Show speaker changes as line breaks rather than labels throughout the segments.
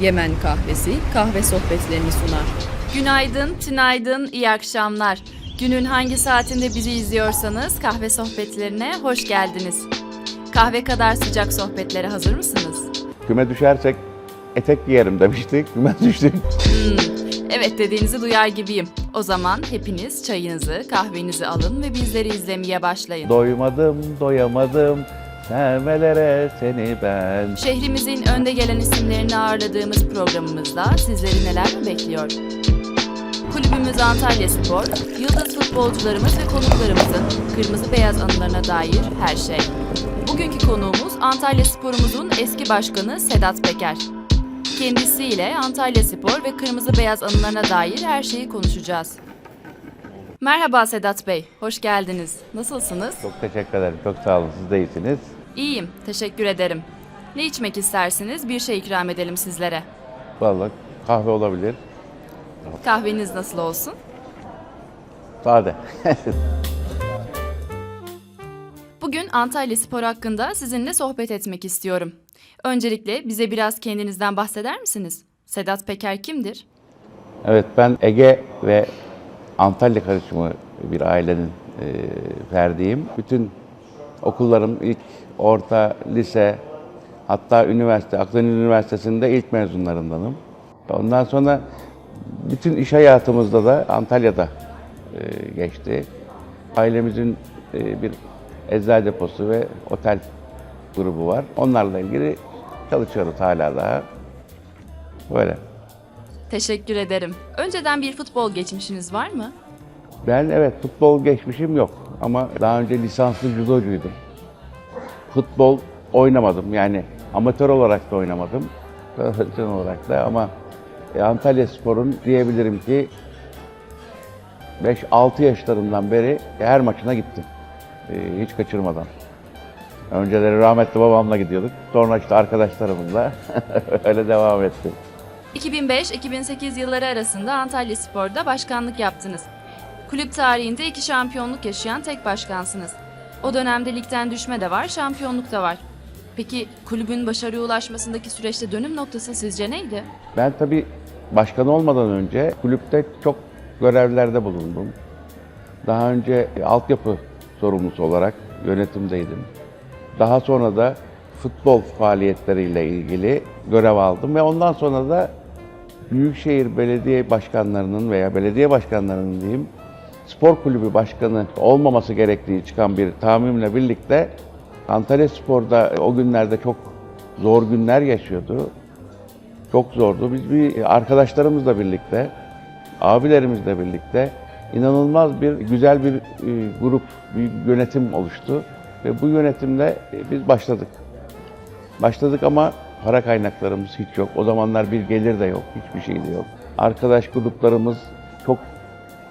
Yemen kahvesi kahve sohbetlerini sunar.
Günaydın, tünaydın, iyi akşamlar. Günün hangi saatinde bizi izliyorsanız kahve sohbetlerine hoş geldiniz. Kahve kadar sıcak sohbetlere hazır mısınız?
Küme düşersek etek giyerim demiştik. Küme düştük.
Evet dediğinizi duyar gibiyim. O zaman hepiniz çayınızı, kahvenizi alın ve bizleri izlemeye başlayın.
Doymadım, doyamadım. Sevmelere seni ben.
Şehrimizin önde gelen isimlerini ağırladığımız programımızda sizleri neler bekliyor? Kulübümüz Antalya Spor, yıldız futbolcularımız ve konuklarımızın kırmızı beyaz anılarına dair her şey. Bugünkü konuğumuz Antalya Spor'umuzun eski başkanı Sedat Peker. Kendisiyle Antalya Spor ve kırmızı beyaz anılarına dair her şeyi konuşacağız. Merhaba Sedat Bey, hoş geldiniz. Nasılsınız?
Çok teşekkür ederim. Çok sağ olun. Siz de iyisiniz.
İyiyim, teşekkür ederim. Ne içmek istersiniz? Bir şey ikram edelim sizlere.
Vallahi kahve olabilir.
Kahveniz nasıl olsun?
Sade.
Bugün Antalya Spor hakkında sizinle sohbet etmek istiyorum. Öncelikle bize biraz kendinizden bahseder misiniz? Sedat Peker kimdir?
evet ben Ege ve Antalya karışımı bir ailenin e, ferdiyim. Bütün okullarım ilk orta, lise, hatta üniversite, Akdeniz Üniversitesi'nde ilk mezunlarındanım. Ondan sonra bütün iş hayatımızda da Antalya'da e, geçti. Ailemizin e, bir eczacı deposu ve otel grubu var. Onlarla ilgili çalışıyoruz hala daha. Böyle.
Teşekkür ederim. Önceden bir futbol geçmişiniz var mı?
Ben evet futbol geçmişim yok ama daha önce lisanslı judocuydum. Futbol oynamadım yani amatör olarak da oynamadım. Profesyonel olarak da ama e, Antalya Spor'un diyebilirim ki 5-6 yaşlarından beri her maçına gittim. E, hiç kaçırmadan. Önceleri rahmetli babamla gidiyorduk. Sonra işte arkadaşlarımızla öyle devam etti.
2005-2008 yılları arasında Antalya Spor'da başkanlık yaptınız. Kulüp tarihinde iki şampiyonluk yaşayan tek başkansınız. O dönemde ligden düşme de var, şampiyonluk da var. Peki kulübün başarıya ulaşmasındaki süreçte dönüm noktası sizce neydi?
Ben tabii başkan olmadan önce kulüpte çok görevlerde bulundum. Daha önce altyapı sorumlusu olarak yönetimdeydim. Daha sonra da futbol faaliyetleriyle ilgili görev aldım ve ondan sonra da Büyükşehir Belediye Başkanlarının veya belediye başkanlarının diyeyim spor kulübü başkanı olmaması gerektiği çıkan bir tahminle birlikte Antalya Spor'da o günlerde çok zor günler yaşıyordu. Çok zordu. Biz bir arkadaşlarımızla birlikte, abilerimizle birlikte inanılmaz bir güzel bir e, grup, bir yönetim oluştu. Ve bu yönetimle e, biz başladık. Başladık ama para kaynaklarımız hiç yok. O zamanlar bir gelir de yok, hiçbir şey de yok. Arkadaş gruplarımız çok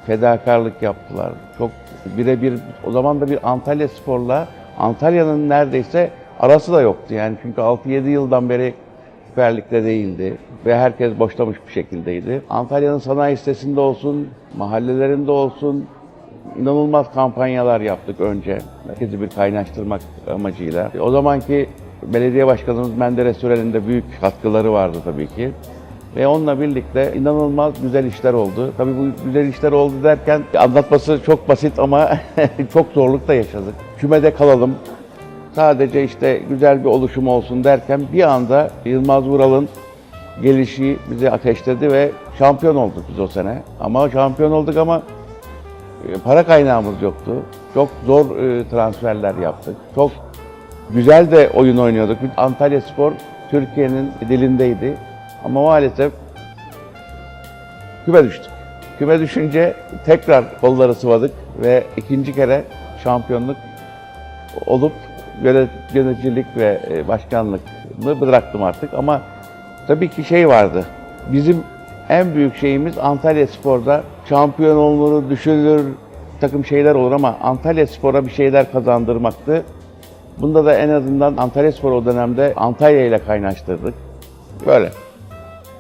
fedakarlık yaptılar. Çok birebir, o zaman da bir Antalya Spor'la Antalya'nın neredeyse arası da yoktu. Yani çünkü 6-7 yıldan beri Süper değildi ve herkes boşlamış bir şekildeydi. Antalya'nın sanayi sitesinde olsun, mahallelerinde olsun inanılmaz kampanyalar yaptık önce. Herkesi bir kaynaştırmak amacıyla. O zamanki belediye başkanımız Menderes Sürel'in de büyük katkıları vardı tabii ki. Ve onunla birlikte inanılmaz güzel işler oldu. Tabii bu güzel işler oldu derken anlatması çok basit ama çok zorluk da yaşadık. Kümede kalalım, sadece işte güzel bir oluşum olsun derken bir anda Yılmaz Vural'ın gelişi bizi ateşledi ve şampiyon olduk biz o sene. Ama şampiyon olduk ama e, para kaynağımız yoktu. Çok zor e, transferler yaptık. Çok güzel de oyun oynuyorduk. Antalya Spor Türkiye'nin dilindeydi. Ama maalesef küme düştük. Küme düşünce tekrar kolları sıvadık ve ikinci kere şampiyonluk olup yönet- yöneticilik ve e, başkanlığı bıraktım artık ama tabii ki şey vardı. Bizim en büyük şeyimiz Antalya Spor'da şampiyon olunur, düşünülür, takım şeyler olur ama Antalya Spor'a bir şeyler kazandırmaktı. Bunda da en azından Antalya Spor o dönemde Antalya ile kaynaştırdık. Böyle.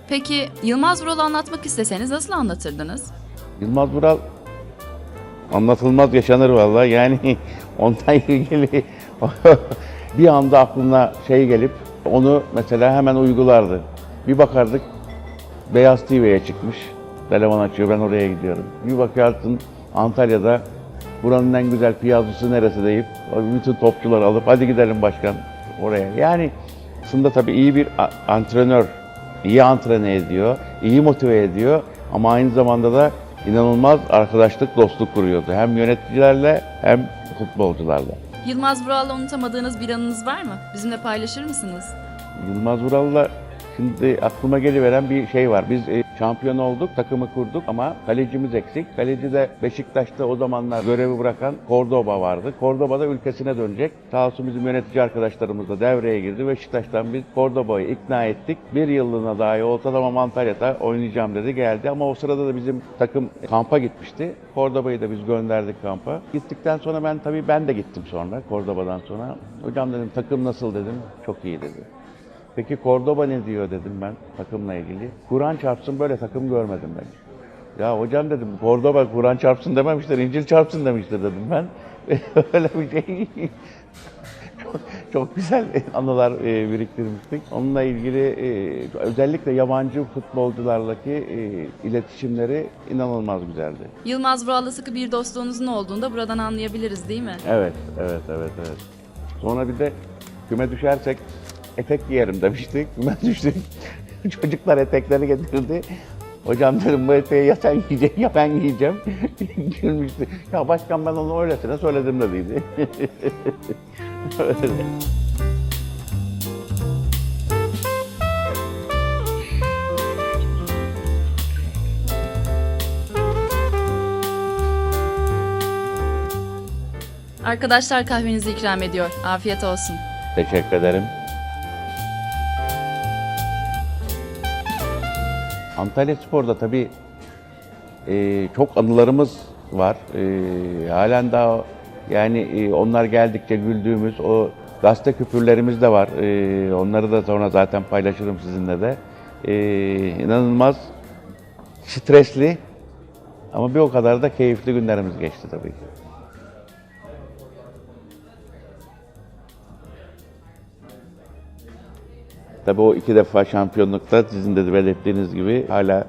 Peki Yılmaz Vural'ı anlatmak isteseniz nasıl anlatırdınız?
Yılmaz Vural anlatılmaz yaşanır vallahi. Yani ondan ilgili bir anda aklına şey gelip onu mesela hemen uygulardı. Bir bakardık Beyaz TV'ye çıkmış. Telefon açıyor ben oraya gidiyorum. Bir bakarsın Antalya'da buranın en güzel piyazcısı neresi deyip bütün topçuları alıp hadi gidelim başkan oraya. Yani aslında tabii iyi bir antrenör, iyi antrene ediyor, iyi motive ediyor ama aynı zamanda da inanılmaz arkadaşlık, dostluk kuruyordu. Hem yöneticilerle hem futbolcularla.
Yılmaz Vural'la unutamadığınız bir anınız var mı? Bizimle paylaşır mısınız?
Yılmaz Vural'la şimdi aklıma geliveren bir şey var. Biz e, şampiyon olduk, takımı kurduk ama kalecimiz eksik. Kaleci de Beşiktaş'ta o zamanlar görevi bırakan Cordoba vardı. Cordoba da ülkesine dönecek. Sağ olsun bizim yönetici arkadaşlarımız da devreye girdi. Beşiktaş'tan biz Cordoba'yı ikna ettik. Bir yıllığına dahi olsa tamam Antalya'da oynayacağım dedi geldi. Ama o sırada da bizim takım kampa gitmişti. Cordoba'yı da biz gönderdik kampa. Gittikten sonra ben tabii ben de gittim sonra Cordoba'dan sonra. Hocam dedim takım nasıl dedim. Çok iyi dedi. Peki Cordoba ne diyor dedim ben takımla ilgili. Kur'an çarpsın böyle takım görmedim ben. Ya hocam dedim Cordoba Kur'an çarpsın dememiştir, İncil çarpsın demiştir dedim ben. Öyle bir şey. çok, çok güzel anılar e, biriktirmiştik. Onunla ilgili e, özellikle yabancı futbolcularlaki e, iletişimleri inanılmaz güzeldi.
Yılmaz Vural'la sıkı bir dostluğunuzun olduğunu da buradan anlayabiliriz değil mi?
Evet, evet, evet, evet. Sonra bir de küme düşersek etek giyerim demiştik. Küme düştük. Çocuklar etekleri getirdi. Hocam dedim bu eteği ya sen giyeceksin ya ben giyeceğim. Gülmüştü. Ya başkan ben onu öylesine söyledim dediydi. Öyle.
Arkadaşlar kahvenizi ikram ediyor. Afiyet olsun.
Teşekkür ederim. Antalya Spor'da tabii e, çok anılarımız var. E, halen daha yani e, onlar geldikçe güldüğümüz o gazete küpürlerimiz de var. E, onları da sonra zaten paylaşırım sizinle de. E, inanılmaz stresli ama bir o kadar da keyifli günlerimiz geçti tabii ki. Tabii o iki defa şampiyonlukta sizin de belirttiğiniz gibi hala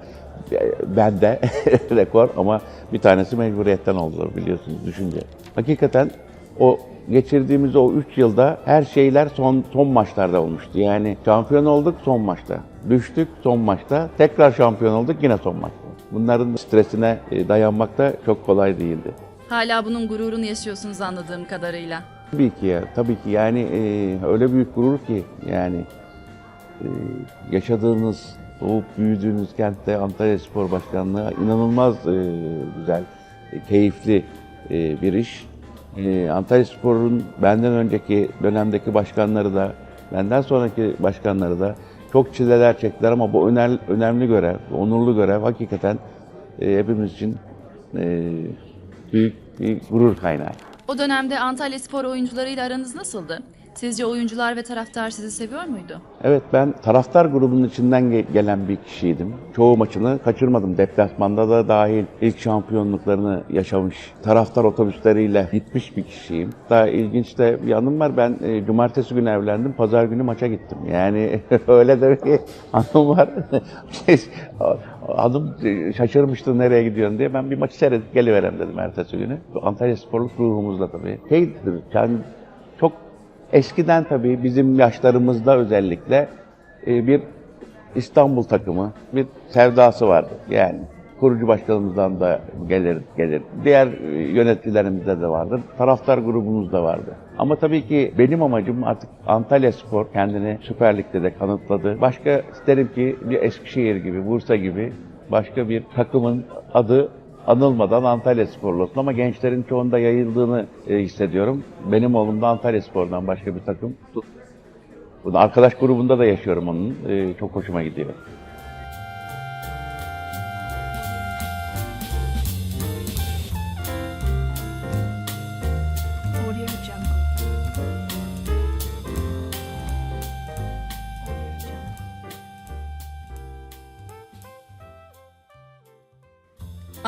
e, bende rekor ama bir tanesi mecburiyetten oldu biliyorsunuz düşünce. Hakikaten o geçirdiğimiz o 3 yılda her şeyler son son maçlarda olmuştu. Yani şampiyon olduk son maçta. Düştük son maçta. Tekrar şampiyon olduk yine son maçta. Bunların stresine e, dayanmak da çok kolay değildi.
Hala bunun gururunu yaşıyorsunuz anladığım kadarıyla.
Tabii ki ya, tabii ki yani e, öyle büyük gurur ki yani yaşadığınız, doğup büyüdüğünüz kentte Antalya Spor Başkanlığı inanılmaz e, güzel, e, keyifli e, bir iş. Antalya Spor'un benden önceki dönemdeki başkanları da, benden sonraki başkanları da çok çileler çektiler ama bu önemli, önemli görev, onurlu görev hakikaten hepimiz için büyük bir gurur kaynağı.
O dönemde Antalya Spor oyuncularıyla aranız nasıldı? Sizce oyuncular ve taraftar sizi seviyor muydu?
Evet ben taraftar grubunun içinden ge- gelen bir kişiydim. Çoğu maçını kaçırmadım. Deplasmanda da dahil ilk şampiyonluklarını yaşamış. Taraftar otobüsleriyle gitmiş bir kişiyim. Daha ilginç de bir anım var. Ben e, cumartesi günü evlendim. Pazar günü maça gittim. Yani öyle de bir anım var. Hanım e, şaşırmıştı nereye gidiyorsun diye. Ben bir maçı seyredip geliverem dedim ertesi günü. Antalya sporluk ruhumuzla tabii. Şeydir, çok Eskiden tabii bizim yaşlarımızda özellikle e, bir İstanbul takımı, bir sevdası vardı. Yani kurucu başkanımızdan da gelir, gelir. Diğer e, yöneticilerimizde de vardı. Taraftar grubumuz da vardı. Ama tabii ki benim amacım artık Antalya Spor kendini Süper Lig'de de kanıtladı. Başka isterim ki bir Eskişehir gibi, Bursa gibi başka bir takımın adı anılmadan Antalya Sporlu olsun ama gençlerin çoğunda yayıldığını e, hissediyorum. Benim oğlum da Antalya Spor'dan başka bir takım. Arkadaş grubunda da yaşıyorum onun. E, çok hoşuma gidiyor.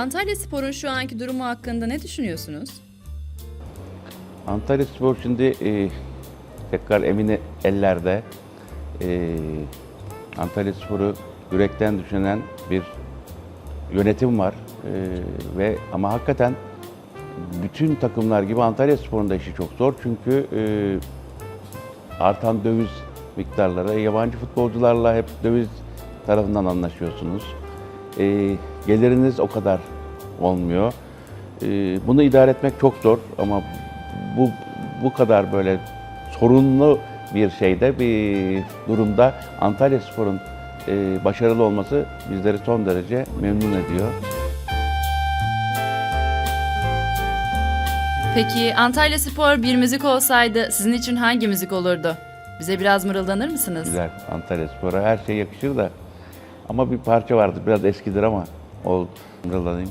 Antalya Spor'un şu anki durumu hakkında ne düşünüyorsunuz?
Antalya Spor şimdi e, tekrar emin ellerde. E, Antalya Spor'u yürekten düşünen bir yönetim var. Ee, ve ama hakikaten bütün takımlar gibi Antalya Spor'un da işi çok zor. Çünkü e, artan döviz miktarları, yabancı futbolcularla hep döviz tarafından anlaşıyorsunuz. Ee, geliriniz o kadar olmuyor. Ee, bunu idare etmek çok zor ama bu bu kadar böyle sorunlu bir şeyde bir durumda Antalya Spor'un e, başarılı olması bizleri son derece memnun ediyor.
Peki Antalya Spor bir müzik olsaydı sizin için hangi müzik olurdu? Bize biraz mırıldanır mısınız?
Güzel Antalya Spor'a her şey yakışır da ama bir parça vardı biraz eskidir ama o mırıldanayım.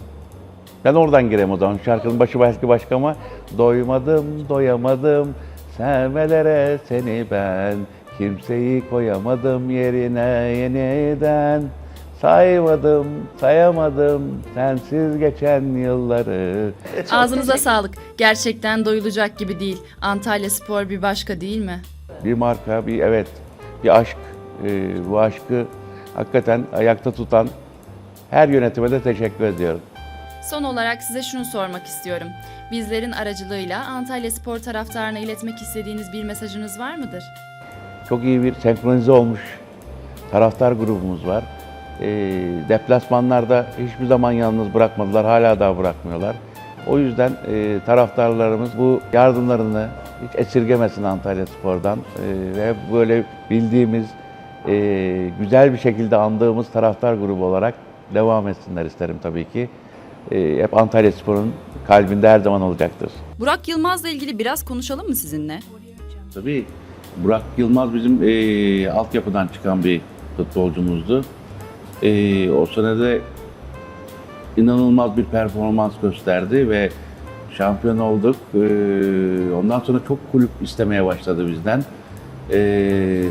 Ben oradan gireyim o zaman. Şarkının başı belki başka ama doymadım, doyamadım sevmelere seni ben kimseyi koyamadım yerine yeniden saymadım, sayamadım sensiz geçen yılları.
Ağzınıza sağlık. Gerçekten doyulacak gibi değil. Antalya Spor bir başka değil mi?
bir marka, bir evet, bir aşk. Ee, bu aşkı hakikaten ayakta tutan her yönetime de teşekkür ediyorum.
Son olarak size şunu sormak istiyorum. Bizlerin aracılığıyla Antalya Spor taraftarına iletmek istediğiniz bir mesajınız var mıdır?
Çok iyi bir senkronize olmuş taraftar grubumuz var. Ee, deplasmanlarda hiçbir zaman yalnız bırakmadılar, hala daha bırakmıyorlar. O yüzden e, taraftarlarımız bu yardımlarını hiç esirgemesin Antalya Spor'dan Ee, ve böyle bildiğimiz, e, güzel bir şekilde andığımız taraftar grubu olarak devam etsinler isterim tabii ki. Ee, hep Antalya Spor'un kalbinde her zaman olacaktır.
Burak Yılmaz'la ilgili biraz konuşalım mı sizinle?
Tabii Burak Yılmaz bizim eee, altyapıdan çıkan bir futbolcumuzdu. Eee, o sene de inanılmaz bir performans gösterdi ve şampiyon olduk. Eee, ondan sonra çok kulüp istemeye başladı bizden. Eee,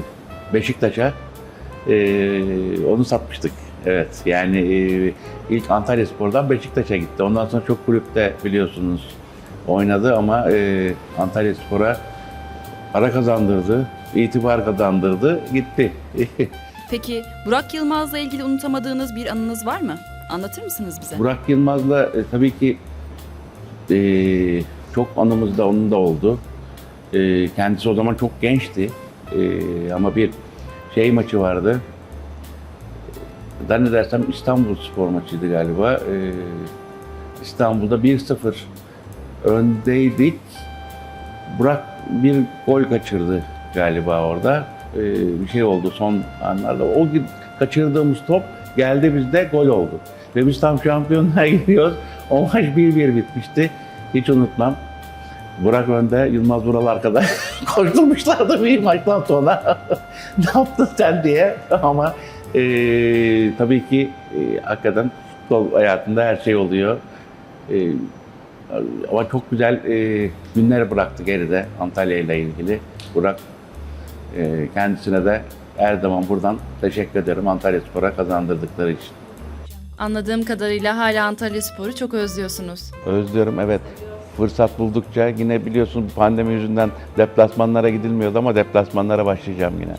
Beşiktaş'a eee, onu satmıştık. Evet yani eee, ilk Antalya Spor'dan Beşiktaş'a gitti. Ondan sonra çok kulüpte biliyorsunuz oynadı ama eee Antalya Spor'a para kazandırdı, itibar kazandırdı, gitti.
Peki Burak Yılmaz'la ilgili unutamadığınız bir anınız var mı? Anlatır mısınız bize?
Burak Yılmaz'la e, tabii ki e, çok anımız da onun da oldu. E, kendisi o zaman çok gençti E, ama bir şey maçı vardı. Zannedersem İstanbul spor maçıydı galiba. E, İstanbul'da 1-0 öndeydik. Burak bir gol kaçırdı galiba orada. E, bir şey oldu son anlarda. O kaçırdığımız top geldi bizde gol oldu. Ve biz tam şampiyonluğa gidiyoruz. O maç 1-1 bitmişti. Hiç unutmam. Burak önde, Yılmaz Vural arkada. Koşturmuşlardı bir maçtan sonra. ne yaptın sen diye. Ama e, tabii ki e, hakikaten futbol hayatında her şey oluyor. E, ama çok güzel e, günler bıraktı geride Antalya ile ilgili. Burak e, kendisine de her zaman buradan teşekkür ederim Antalya Spor'a kazandırdıkları için.
Anladığım kadarıyla hala Antalya Spor'u çok özlüyorsunuz.
Özlüyorum evet. Fırsat buldukça yine biliyorsun pandemi yüzünden deplasmanlara gidilmiyordu ama deplasmanlara başlayacağım yine.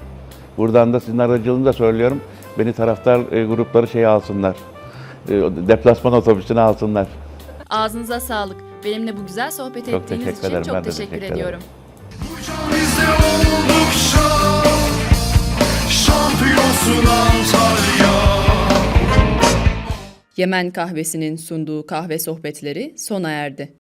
Buradan da sizin aracılığınızla söylüyorum. Beni taraftar e, grupları şey alsınlar. E, deplasman otobüsüne alsınlar.
Ağzınıza sağlık. Benimle bu güzel sohbet
Çok
ettiğiniz için
ederim,
çok
ben
teşekkür
teşekkür ederim.
ediyorum.
Yemen kahvesinin sunduğu kahve sohbetleri sona erdi.